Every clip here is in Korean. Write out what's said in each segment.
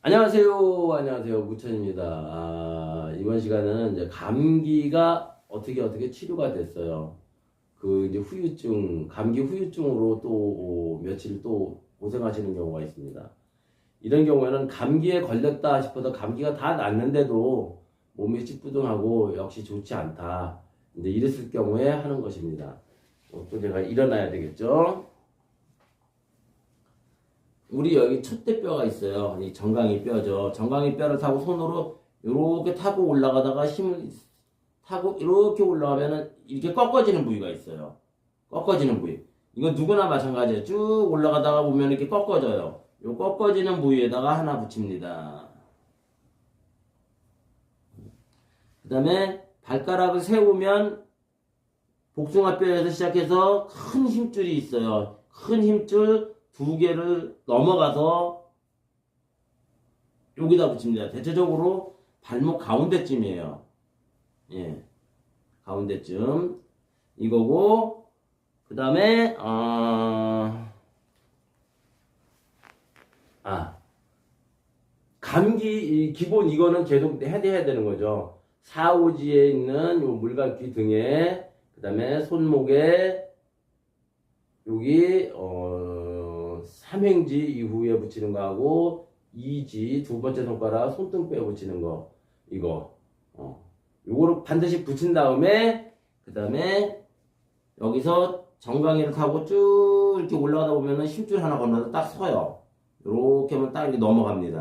안녕하세요. 안녕하세요. 무천입니다. 아, 이번 시간에는 이제 감기가 어떻게 어떻게 치료가 됐어요. 그 이제 후유증, 감기 후유증으로 또 어, 며칠 또 고생하시는 경우가 있습니다. 이런 경우에는 감기에 걸렸다 싶어도 감기가 다 났는데도 몸이 찌뿌둥하고 역시 좋지 않다. 이제 이랬을 경우에 하는 것입니다. 어, 또 제가 일어나야 되겠죠? 우리 여기 첫대뼈가 있어요. 이 정강이 뼈죠. 정강이 뼈를 타고 손으로 이렇게 타고 올라가다가 힘을 타고 이렇게 올라가면은 이렇게 꺾어지는 부위가 있어요. 꺾어지는 부위. 이건 누구나 마찬가지예요. 쭉 올라가다가 보면 이렇게 꺾어져요. 요 꺾어지는 부위에다가 하나 붙입니다. 그 다음에 발가락을 세우면 복숭아뼈에서 시작해서 큰 힘줄이 있어요. 큰 힘줄 두 개를 넘어가서 여기다 붙입니다. 대체적으로 발목 가운데쯤이에요. 예. 가운데쯤. 이거고, 그 다음에, 어, 아, 감기, 이 기본 이거는 계속 해야 되는 거죠. 사오지에 있는 요 물감기 등에, 그 다음에 손목에, 여기, 어, 삼행지 이후에 붙이는 거하고, 이지, 두 번째 손가락 손등뼈에 붙이는 거, 이거, 어. 요거를 반드시 붙인 다음에, 그 다음에, 여기서 정강이를 타고 쭉 이렇게 올라가다 보면은 힘줄 하나 건너서 딱 서요. 요렇게 하면 딱 이렇게 넘어갑니다.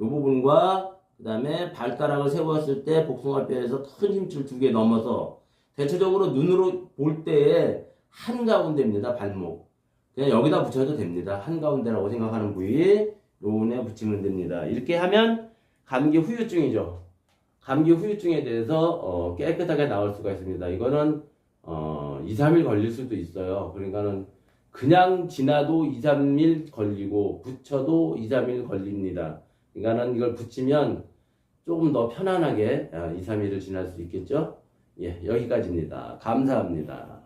요 부분과, 그 다음에 발가락을 세웠을 때 복숭아뼈에서 큰 힘줄 두 개 넘어서, 대체적으로 눈으로 볼 때에 한가운데입니다, 발목. 그냥 여기다 붙여도 됩니다. 한가운데라고 생각하는 부위, 요번에 붙이면 됩니다. 이렇게 하면 감기 후유증이죠. 감기 후유증에 대해서 어, 깨끗하게 나올 수가 있습니다. 이거는 어, 2, 3일 걸릴 수도 있어요. 그러니까는 그냥 지나도 2, 3일 걸리고 붙여도 2, 3일 걸립니다. 그러니까는 이걸 붙이면 조금 더 편안하게 아, 2, 3일을 지날 수 있겠죠? 예, 여기까지입니다. 감사합니다.